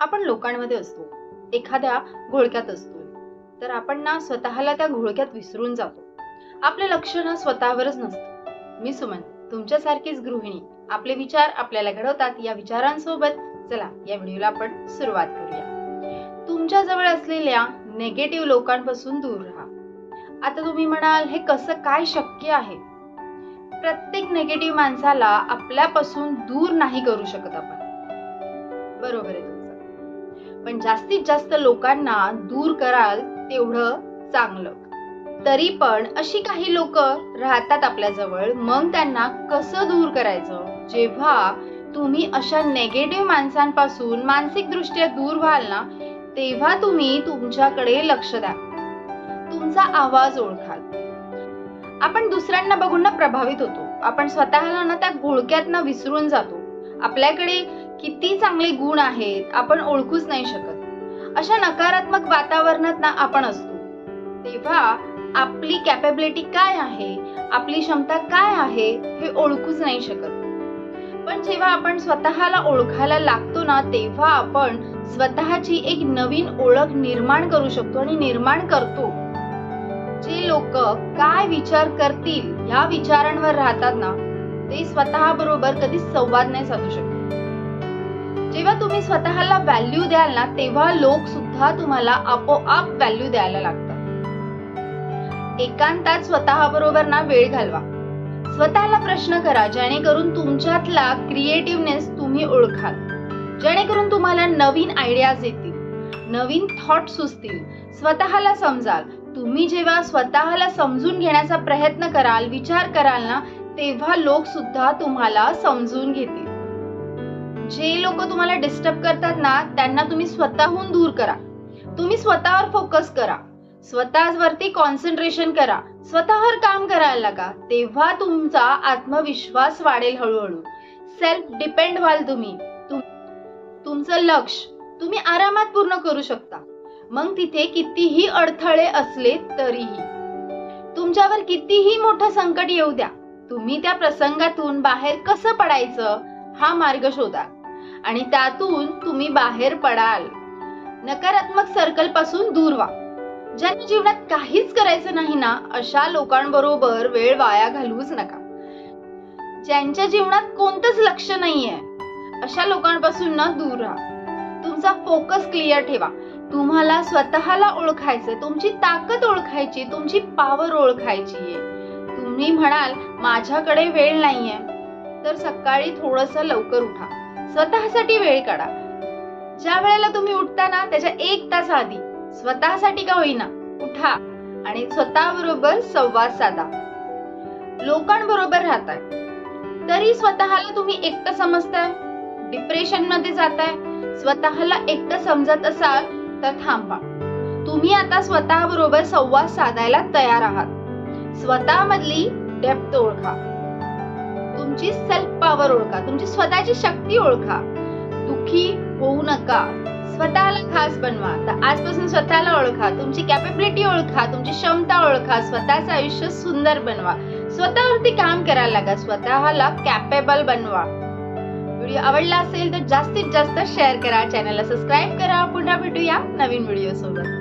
आपण लोकांमध्ये असतो. एखाद्या घोळक्यात असतो तर आपण ना स्वतःला त्या घोळक्यात विसरून जातो. आपलं लक्ष ना स्वतःवरच नसतं. मी सुमन तुमच्यासारखीच गृहिणी. आपले विचार आपल्याला घडवतात. या विचारांसोबत चला या व्हिडिओला आपण सुरुवात करूया. तुमच्या जवळ असलेल्या नेगेटिव्ह लोकांपासून दूर राहा. आता तुम्ही म्हणाल हे कसं काय शक्य आहे? प्रत्येक नेगेटिव्ह माणसाला आपल्यापासून दूर नाही करू शकत आपण. बरोबर आहे. पण जास्तीत जास्त लोकांना दूर कराल तेवढं चांगलं. तरी पण अशी काही लोक राहतात आपल्याजवळ मग त्यांना कसं दूर करायचं? जेव्हा तुम्ही अशा नेगेटिव्ह माणसांपासून मानसिक दृष्ट्या दूर व्हाल ना तेव्हा तुम्ही तुमच्याकडे लक्ष द्या. तुमचा आवाज ओळखाल. आपण दुसऱ्यांना बघून ना प्रभावित होतो. आपण स्वतःला ना त्या घोळक्यात ना विसरून जातो. आपल्याकडे किती चांगले गुण आहेत आपण ओळखूच नाही शकत. अशा नकारात्मक वातावरणात ना आपण असतो. तेव्हा आपली कॅपेबिलिटी काय आहे आपली क्षमता काय आहे हे ओळखूच नाही शकत. पण जेव्हा आपण स्वतःला ओळखायला लागतो ना तेव्हा आपण स्वतःची एक नवीन ओळख निर्माण करू शकतो आणि निर्माण करतो. जे लोक काय विचार करतील या विचारांवर राहतात ना ते स्वतः बरोबर कधीच संवाद नाही साधू शकत. जेव्हा तुम्ही स्वतःला व्हॅल्यू द्याल ना तेव्हा लोक सुद्धा तुम्हाला आपोआप व्हॅल्यू द्यायला लागतात. एकांतात स्वतः बरोबर ना वेळ घालवा. स्वतःला प्रश्न करा जेणेकरून तुमच्यातला क्रिएटिव्हनेस तुम्ही ओळखाल. जेणेकरून तुम्हाला नवीन आयडियाज येतील नवीन थॉट सुचतील. स्वतःला समजाल. तुम्ही जेव्हा स्वतःला समजून घेण्याचा प्रयत्न कराल विचार कराल ना तेव्हा लोक सुद्धा तुम्हाला समजून घेतील. जे लोक तुम्हाला डिस्टर्ब करतात ना त्यांना तुम्ही स्वतःहून दूर करा. तुम्ही स्वतःवर फोकस करा. स्वतःवरती कॉन्सन्ट्रेशन करा. स्वतःवर काम करायला लागा. तेव्हा तुमचा आत्मविश्वास वाढेल हळूहळू. सेल्फ डिपेंड व्हाल तुम्ही. तुमचं लक्ष तुम्ही आरामात पूर्ण करू शकता. मग तिथे कितीही अडथळे असले तरीही. तुमच्यावर कितीही मोठं संकट येऊ द्या. तुम्ही त्या प्रसंगातून बाहेर कसं पडायचं हा मार्ग शोधा. आणि त्यातून तुम्ही बाहेर पडाल. नकारात्मक सर्कलपासून दूर व्हा. ज्यांच्या जीवनात काहीच करायचं नाही ना अशा लोकांबरोबर वेळ वाया घालवूच नका. ज्यांच्या जीवनात कोणतंच लक्ष नाहीये अशा लोकांपासून ना दूर राहा. तुमचा फोकस क्लिअर ठेवा. तुम्हाला स्वतःला ओळखायचं तुमची ताकद ओळखायची तुमची पावर ओळखायची आहे. तुम्ही म्हणाल माझ्याकडे वेळ नाहीये. तर सकाळी थोडस लवकर उठा. स्वतःसाठी वेळ काढा. ज्या वेळेला तुम्ही उठता ना त्याच्या एक तास आधी स्वतःसाठी का होईना उठा आणि स्वतःबरोबर संवाद साधा. लोकांबरोबर राहताय. तरी स्वतःला तुम्ही एकटं समजताय डिप्रेशनमध्ये जाताय. स्वतःला एकटं समजत असाल तर थांबा. तुम्ही आता स्वतःबरोबर संवाद साधायला तयार आहात. स्वतःमधली डेप्थ ओळखा. तुमची सेल्फ पॉवर ओळखा तुमची स्वतःची शक्ती ओळखा. दुखी होऊ नका. स्वतःला खास बनवा. तर आजपासून स्वतःला ओळखा तुमची कॅपेबिलिटी ओळखा तुमची क्षमता ओळखा स्वतःचं आयुष्य सुंदर बनवा. स्वतःवरती काम करायला लागा स्वतःला कॅपेबल बनवा. व्हिडिओ आवडला असेल तर जास्तीत जास्त शेअर करा चॅनलला सबस्क्राईब करा. पुन्हा भेटूया नवीन व्हिडिओ सोबत.